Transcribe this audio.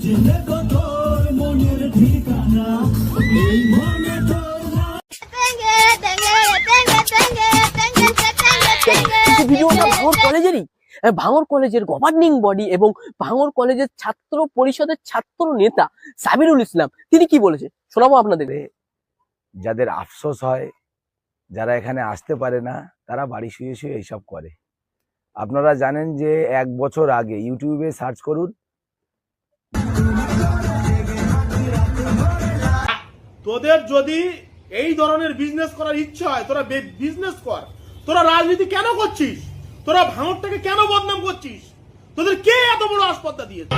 ভিডিওটা ভাঙর কলেজেরই। ভাঙর কলেজের governing body এবং ভাঙর কলেজের ছাত্র পরিষদের ছাত্র নেতা সাবিরুল ইসলাম তিনি কি বলেছে? শোনাবো আপনাদের। যাদের আফসোস হয় যারা এখানে আসতে পারে না তারা বাড়ি শুয়ে শুয়ে এইসব করে। আপনারা জানেন যে এক বছর আগে ইউটিউবে সার্চ করুন তোদের যদি এই ধরনের বিজনেস করার ইচ্ছা হয়, তোরা বিজনেস কর। তোরা রাজনীতি কেন করছিস? তোরা ভাঙরটাকে কেন বদনাম করছিস? তোদের কে এত বড় আসপত্তা দিয়েছে?